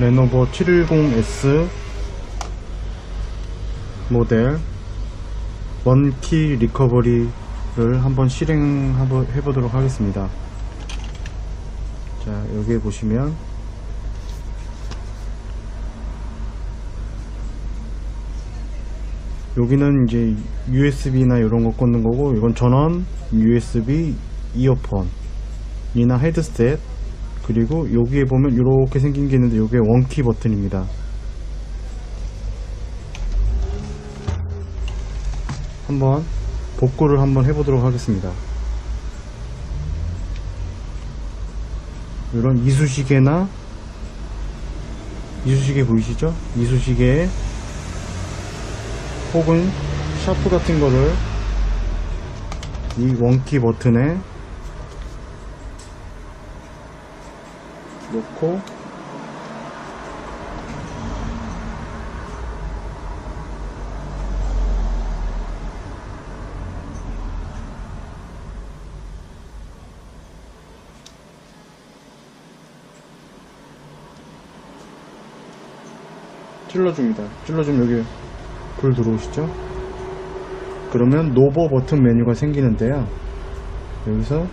레노버 710S 모델 원키 리커버리를 한번 실행해 보도록 하겠습니다. 자, 여기에 보시면 여기는 이제 USB나 이런 거 꽂는 거고 이건 전원 USB 이어폰 이나 헤드셋 그리고 여기에 보면 이렇게 생긴 게 있는데 이게 원키 버튼입니다 한번 복구를 한번 해보도록 하겠습니다 이런 이쑤시개나 이쑤시개 보이시죠? 이쑤시개에 혹은 샤프 같은 거를 이 원키 버튼에 놓고 찔러줍니다. 찔러주면 여기 불 들어오시죠? 그러면 노버 버튼 메뉴가 생기는데요. 여기서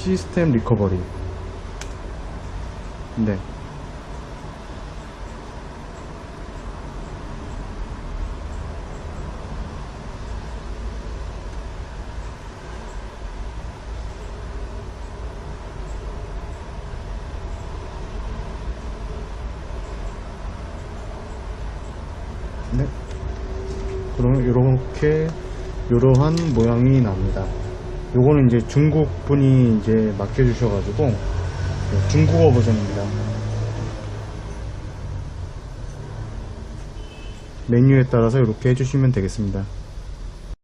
시스템 리커버리. 네. 네. 그러면 이렇게 이러한 모양이 납니다. 요거는 이제 중국 분이 이제 맡겨주셔가지고 네, 중국어 버전입니다. 메뉴에 따라서 이렇게 해주시면 되겠습니다.